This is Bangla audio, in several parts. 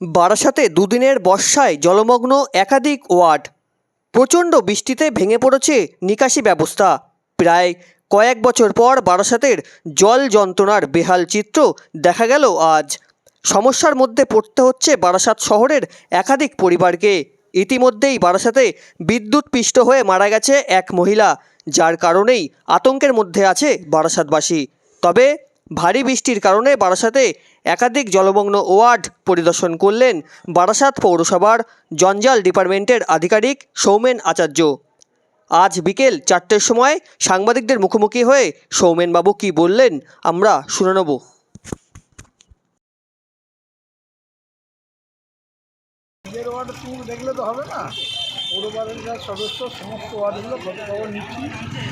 বারাসাতে দুদিনের বর্ষায় জলমগ্ন একাধিক ওয়ার্ড। প্রচণ্ড বৃষ্টিতে ভেঙে পড়েছে নিকাশি ব্যবস্থা। প্রায় কয়েক বছর পর বারাসাতের জল যন্ত্রণার বেহাল চিত্র দেখা গেল আজ। সমস্যার মধ্যে পড়তে হচ্ছে বারাসাত শহরের একাধিক পরিবারকে। ইতিমধ্যেই বারাসাতে বিদ্যুৎ পিষ্ট হয়ে মারা গেছে এক মহিলা, যার কারণেই আতঙ্কের মধ্যে আছে বারাসাতবাসী। তবে ভারী বৃষ্টির কারণে বারাসাতে একাধিক জলমগ্ন ওয়ার্ড পরিদর্শন করলেন বারাসাত পৌরসভার জঞ্জাল ডিপার্টমেন্টের আধিকারিক সৌমেন আচার্য। আজ বিকেল চারটের সময় সাংবাদিকদের মুখোমুখি হয়ে সৌমেনবাবু কী বললেন আমরা শুনে নেব। দেখলে তো হবে না। পৌরবাদের যারা সদস্য সমস্ত ওয়ার্ডগুলো খবর নিচ্ছি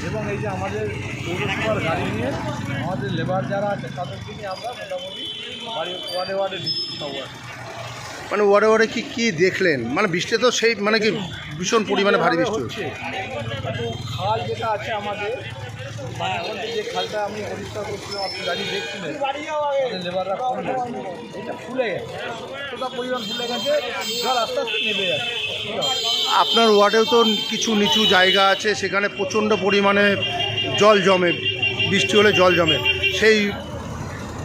এবং এই যে আমাদের পৌরসভার গাড়ি নিয়ে আমাদের লেবার যারা আছে তাদেরকে নিয়ে আমরা মোটামুটি বাড়ি ওয়ার্ডে ওয়ার্ডে দিচ্ছি সব ওয়ার্ডে। মানে ওয়ারে ওয়ারে কি কি দেখলেন? মানে বৃষ্টি তো সেই মানে কি ভীষণ পরিমাণে ভারী বৃষ্টি হচ্ছে খাল যেটা আছে আমাদের যে খালটা আমি পরিষ্কার করছিলাম আপনি গাড়ি দেখছিলেন লেবাররা এটা ফুলে গেছে পরিমাণ ফুলে গেছে জল আস্তে আস্তে নেমে যাচ্ছে। আপনার ওয়ার্ডেও তো কিছু নিচু জায়গা আছে, সেখানে প্রচণ্ড পরিমাণে জল জমে, বৃষ্টি হলে জল জমে। সেই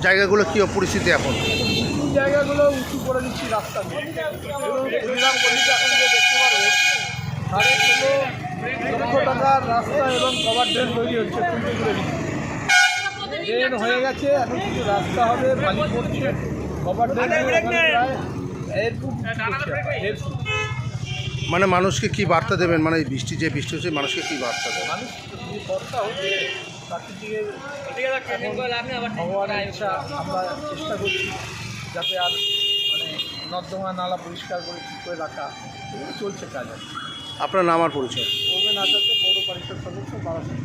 জায়গাগুলো কী পরিস্থিতি এখন? জায়গাগুলো উঁচু করে দিচ্ছি রাস্তা এবং হয়ে গেছে, এখন কিছু রাস্তা হবে ফুট করছে এখন, দেড় ফুট মানে মানুষকে কি বার্তা দেবেন? মানে এই বৃষ্টি যে বৃষ্টি হচ্ছে মানুষকে কি বার্তা দেবেন? মানুষ বর্ষা হচ্ছে ভগবানের ইচ্ছা আমরা চেষ্টা করছি যাতে আর মানে নর্দমা নালা পরিষ্কার করে ঠিক করে রাখা এগুলো চলছে কাজ আর আপনার নাম আর পরিচয়? ওভেন আসাতে পৌর পরিষদ সদস্য বারাসাত